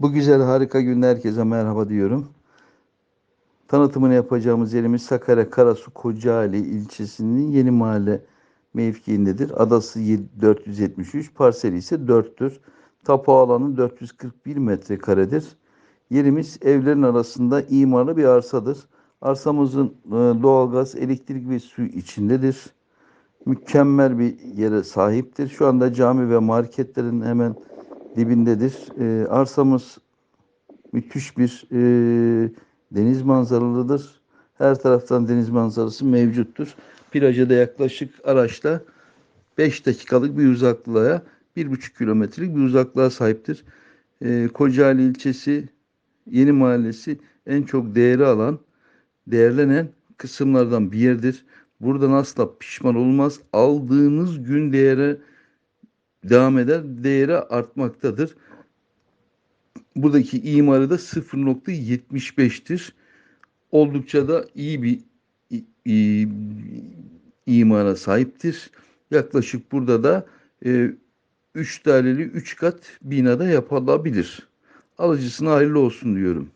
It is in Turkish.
Bu güzel harika günde herkese merhaba diyorum. Tanıtımını yapacağımız yerimiz Sakarya Karasu Kocaeli ilçesinin Yeni Mahalle mevkiindedir. Adası 473, parseli ise 4'tür. Tapu alanı 441 metrekaredir. Yerimiz evlerin arasında imarlı bir arsadır. Arsamızın e, doğalgaz, elektrik ve su içindedir. Mükemmel bir yere sahiptir. Şu anda cami ve marketlerin hemen dibindedir. E, arsamız müthiş bir e, deniz manzaralıdır. Her taraftan deniz manzarası mevcuttur. Plaja da yaklaşık araçla 5 dakikalık bir uzaklığa, 1,5 kilometrelik bir uzaklığa sahiptir. E, Kocaeli ilçesi Yeni Mahallesi en çok değeri alan, değerlenen kısımlardan bir yerdir. Buradan asla pişman olmaz. Aldığınız gün değere devam eder, değeri artmaktadır. Buradaki imarı da 0.75'tir. Oldukça da iyi bir imara sahiptir. Yaklaşık burada da 3 daireli 3 kat binada yapılabilir. Alıcısına hayırlı olsun diyorum.